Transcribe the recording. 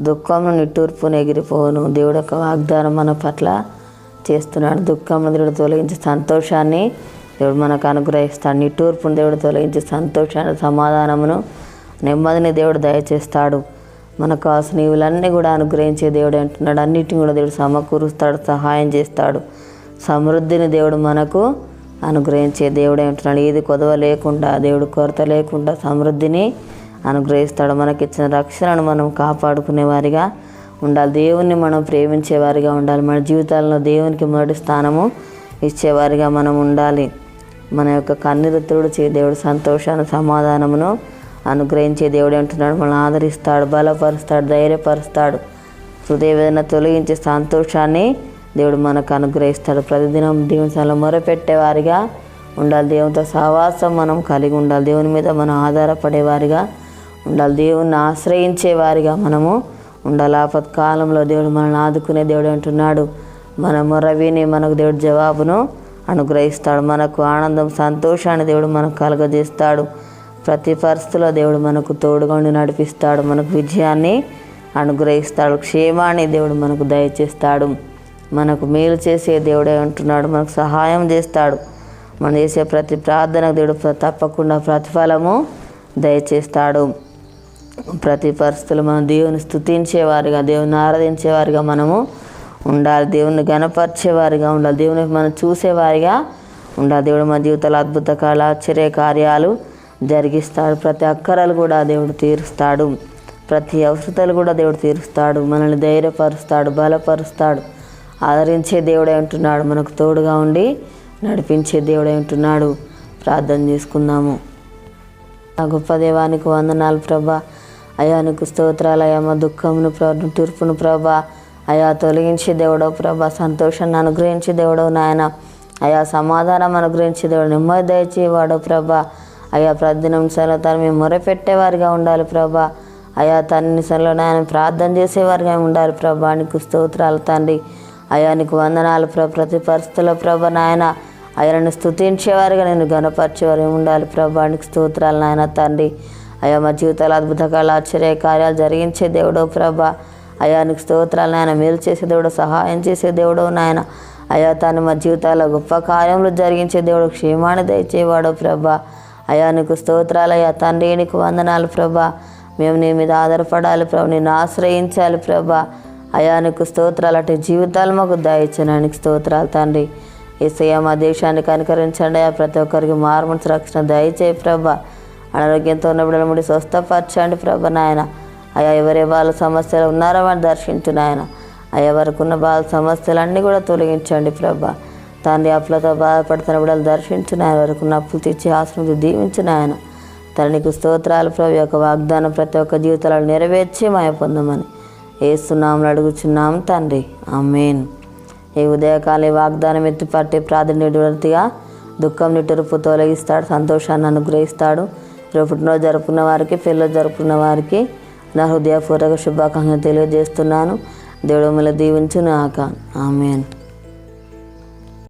దుఃఖమును నిట్టూర్పును ఎగిరిపోను దేవుడు ఒక వాగ్దానం మన పట్ల చేస్తున్నాడు. దుఃఖం దేవుడు తొలగించి సంతోషాన్ని దేవుడు మనకు అనుగ్రహిస్తాడు. నిట్టూర్పును దేవుడు తొలగించి సంతోషాన్ని సమాధానమును నెమ్మదిని దేవుడు దయచేస్తాడు. మనకు కావాల్సిన ఇవులన్నీ కూడా అనుగ్రహించే దేవుడు అంటున్నాడు. అన్నిటిని కూడా దేవుడు సమకూరుస్తాడు సహాయం చేస్తాడు. సమృద్ధిని దేవుడు మనకు అనుగ్రహించే దేవుడే అంటున్నాడు. ఏది కొదవ లేకుండా దేవుడు కొరత లేకుండా సమృద్ధిని అనుగ్రహిస్తాడు. మనకి ఇచ్చిన రక్షణను మనం కాపాడుకునే వారిగా ఉండాలి. దేవుణ్ణి మనం ప్రేమించే వారిగా ఉండాలి. మన జీవితాల్లో దేవునికి మొదటి స్థానము ఇచ్చేవారిగా మనం ఉండాలి. మన యొక్క కన్నీరుతుడు చే దేవుడు సంతోషాన్ని సమాధానమును అనుగ్రహించే దేవుడు అంటున్నాడు. మనల్ని ఆదరిస్తాడు బలపరుస్తాడు ధైర్యపరుస్తాడు. హృదయ వేదన తొలగించే సంతోషాన్ని దేవుడు మనకు అనుగ్రహిస్తాడు. ప్రతిదినం దేవుని సన్నిధిలో మొరపెట్టేవారిగా ఉండాలి. దేవునితో సహవాసం మనం కలిగి ఉండాలి. దేవుని మీద మనం ఆధారపడేవారిగా ఉండాలి. దేవుణ్ణి ఆశ్రయించే వారిగా మనము ఉండాలి. ఆపత్కాలంలో దేవుడు మనల్ని ఆదుకునే దేవుడు అంటున్నాడు. మన రవిని మనకు దేవుడు జవాబును అనుగ్రహిస్తాడు. మనకు ఆనందం సంతోషాన్ని దేవుడు మనకు కలుగజేస్తాడు. ప్రతి పరిస్థితిలో దేవుడు మనకు తోడుగుండి నడిపిస్తాడు. మనకు విజయాన్ని అనుగ్రహిస్తాడు. క్షేమాన్ని దేవుడు మనకు దయచేస్తాడు. మనకు మేలు చేసే దేవుడే ఉంటున్నాడు మనకు సహాయం చేస్తాడు. మనం చేసే ప్రతి ప్రార్థనకు దేవుడు తప్పకుండా ప్రతిఫలము దయచేస్తాడు. ప్రతి పరిస్థితులు మనం దేవుని స్తుతించేవారిగా దేవుని ఆరాధించేవారిగా మనము ఉండాలి. దేవుని గణపరిచేవారిగా ఉండాలి. దేవుని మనం చూసేవారిగా ఉండాలి. దేవుడు మన జీవితాలు అద్భుత కళ ఆశ్చర్య కార్యాలు జరిగిస్తాడు. ప్రతి అక్కరలు కూడా దేవుడు తీరుస్తాడు. ప్రతి అవసరతలు కూడా దేవుడు తీరుస్తాడు. మనల్ని ధైర్యపరుస్తాడు బలపరుస్తాడు. ఆదరించే దేవుడే ఉంటున్నాడు. మనకు తోడుగా ఉండి నడిపించే దేవుడే ఉంటున్నాడు. ప్రార్థన చేసుకుందాము. ఆ గొప్ప దేవానికి వందనాలు ప్రభా. అయా నీకు స్తోత్రాలు అయ్యా. మా దుఃఖమును ప్రభు తూర్పును ప్రభా అయా తొలగించి దేవుడో ప్రభా. సంతోషాన్ని అనుగ్రహించి దేవుడో నాయన. అయా సమాధానం అనుగ్రహించి దేవుడు నెమ్మది దయచేవాడు ప్రభా. అయా ప్రతిదినం సరే తను మేము మొరపెట్టేవారిగా ఉండాలి ప్రభా. అయా తన్ని సరలో నాయన ప్రార్థన చేసేవారిగా ఉండాలి ప్రభా. నీకు స్తోత్రాలు తండ్రి. అయా నీకు వందనాలు ప్రభ ప్రతి పరిస్థితుల్లో ప్రభ నాయన. అయ్యాను స్తుతించేవారుగా నేను గణపరిచేవారు ఉండాలి ప్రభా. నీకు స్తోత్రాలు నాయన తండ్రి. అయా మా జీవితాలు అద్భుతకాల ఆశ్చర్య కార్యాలు జరిగించే దేవుడో ప్రభ. అయా నీకు స్తోత్రాలు నాయన. మేలు చేసే దేవుడు సహాయం చేసే దేవుడో నాయన. అయా తాను మా జీవితాల్లో గొప్ప కార్యములు జరిగించే దేవుడు క్షేమాన్ని దయచేవాడు ప్రభా. అయా నీకు స్తోత్రాలు అయ్యా. తండ్రి నీకు వందనాలు ప్రభా. మేము నీ మీద ఆధారపడాలి ప్రభా. నేను ఆశ్రయించాలి ప్రభా. అయా నీకు స్తోత్రాలు అంటే జీవితాలు మాకు దయచనానికి స్తోత్రాలు తండ్రి. ఏసయ్య మా దేశాన్ని కనికరించండి అయ్యా. ప్రతి ఒక్కరికి మార్మన్స్ రక్షణ దయచేయి ప్రభా. అనారోగ్యంతో ఉన్న బిడ్డల ముడి స్వస్థపరచండి ప్రభ నాయన. అయ్యా ఎవరే వాళ్ళ సమస్యలు ఉన్నారో వాడిని దర్శించు నాయన. అయ్యా వరకున్న బాధ సమస్యలన్నీ కూడా తొలగించండి ప్రభ. తండ్రి అప్పులతో బాధపడుతున్న బిడ్డలు దర్శించు నాయన. వరకున్న అప్పులు తెచ్చి ఆశ్రమించి దీవించు నాయన. తనకు స్తోత్రాలు ప్రభు. యొక్క వాగ్దానం ప్రతి ఒక్క జీవితాలను నెరవేర్చి మాయ పొందమని ఏస్తున్నాములు అడుగుచున్నాం తండ్రి. ఆమెన్. ఈ ఉదయకాల వాగ్దానం ఎత్తిపట్టి ప్రాధాన్యతగా దుఃఖం నిట్టురుపు తొలగిస్తాడు సంతోషాన్ని అనుగ్రహిస్తాడు. పుట్టినరోజు జరుపుకున్న వారికి పెళ్ళి జరుపుకున్న వారికి నా హృదయపూర్వక శుభాకాంక్షలు తెలియజేస్తున్నాను. దేవుడు మిమ్మల్ని దీవించును నాక ఆమెన్.